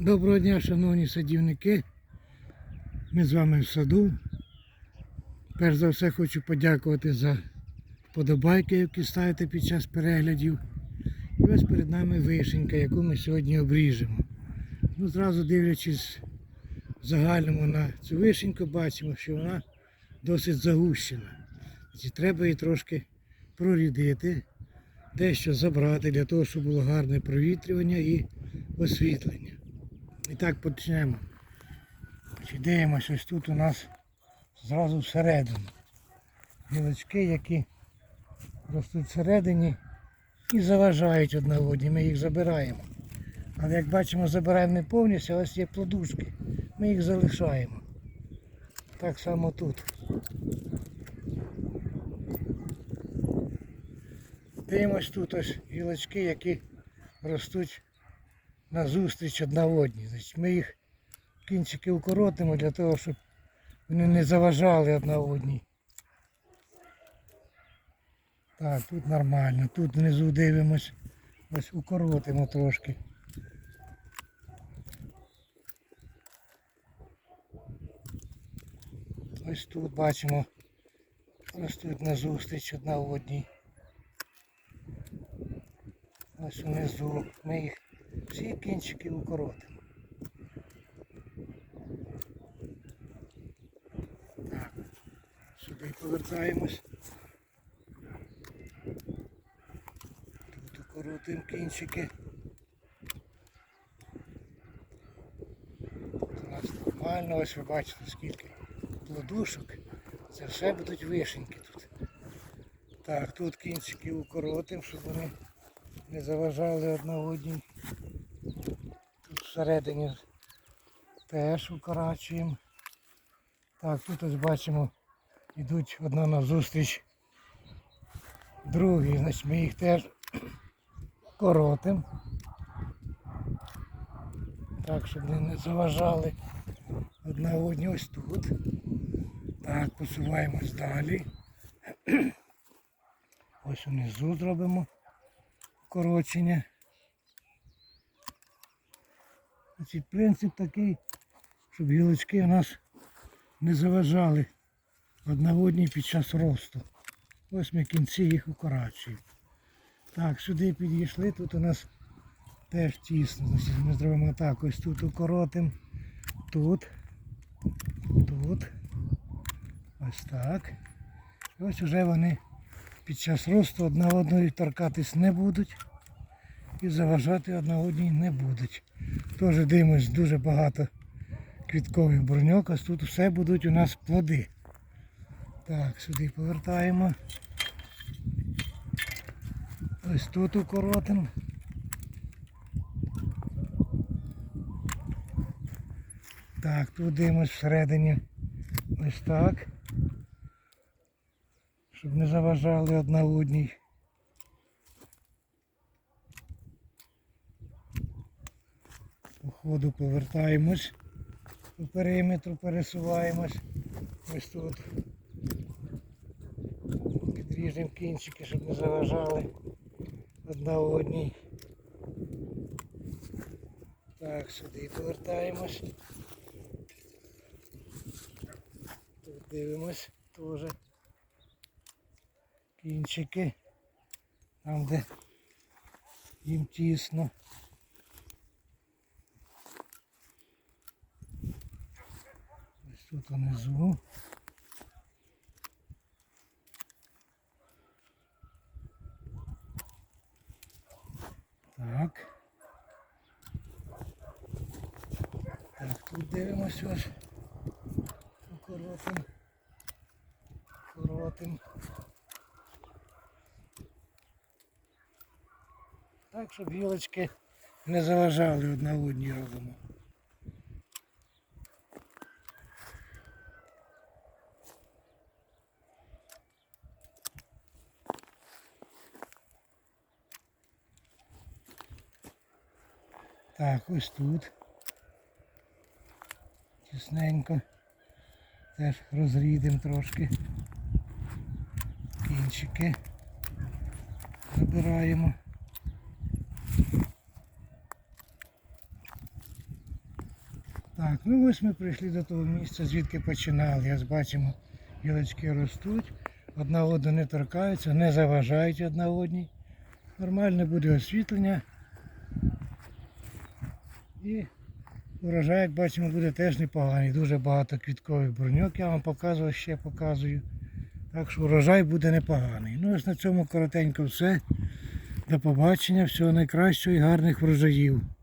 Доброго дня, шановні садівники. Ми з вами в саду. Перш за все хочу подякувати за вподобайки, які ставите під час переглядів. І ось перед нами вишенька, яку ми сьогодні обріжемо. Ну, зразу дивлячись в загальному на цю вишеньку, бачимо, що вона досить загущена. Значить, треба її трошки прорідити, дещо забрати для того, щоб було гарне провітрювання і освітлення. І так почнемо. Дивимося, ось тут у нас зразу всередину. Гілочки, які ростуть всередині і заважають одна одній. Ми їх забираємо. Але як бачимо, забираємо не повністю, а ось є плодушки. Ми їх залишаємо. Так само тут. Дивимось тут ось гілочки, які ростуть назустріч одна одній. Значить, ми їх кінчики укоротимо для того, щоб вони не заважали одна одній. Так, тут нормально. Тут внизу дивимось. Ось укоротимо трошки. Ось тут бачимо, ростуть назустріч одна одній. Ось внизу. Ми їх всі кінчики укоротимо. Так, сюди повертаємось. Тут укоротимо кінчики. Тут у нас нормально, ось ви бачите скільки плодушок. Це все будуть вишеньки тут. Так, тут кінчики укоротимо, щоб вони не заважали одна одній. Всередині теж укорачуємо. Так, тут ось бачимо, йдуть одна назустріч другій, значить ми їх теж коротимо. Так, щоб вони не заважали одна одній ось тут. Так, посуваємось далі. Ось унизу зробимо корочення. Значить, принцип такий, щоб гілочки у нас не заважали одна одній під час росту. Ось ми кінці їх укорачуємо. Так, сюди підійшли, тут у нас теж тісно. Значить, ми зробимо так, ось тут укоротимо, тут, тут, ось так. І ось вже вони під час росту одна одної торкатись не будуть і заважати одна одній не будуть. Теж дивимось дуже багато квіткових броньок, ось тут все будуть у нас плоди. Так, сюди повертаємо. Ось тут укоротимо. Так, тут дивимось всередині ось так. Щоб не заважали одна одній. Ходу повертаємось, по периметру пересуваємось. Ось тут. Підріжемо кінчики, щоб не заважали одна одній. Так, сюди повертаємось. Тут дивимось теж кінчики. Там де їм тісно. Тут внизу. Так. Так, тут дивимось ось. Укоротим. Укоротим. Так, щоб гілочки не заважали одна одній робимо. Так, ось тут. Тісненько. Теж розрідемо трошки. Кінчики забираємо. Так, ну ось ми прийшли до того місця, звідки починали. Як бачимо, гілочки ростуть, одна одну не торкаються, не заважають одна одній. Нормальне буде освітлення. І урожай, як бачимо, буде теж непоганий. Дуже багато квіткових бруньок, я вам показував, ще показую. Так що урожай буде непоганий. Ну ось на цьому коротенько все. До побачення, всього найкращого і гарних врожаїв.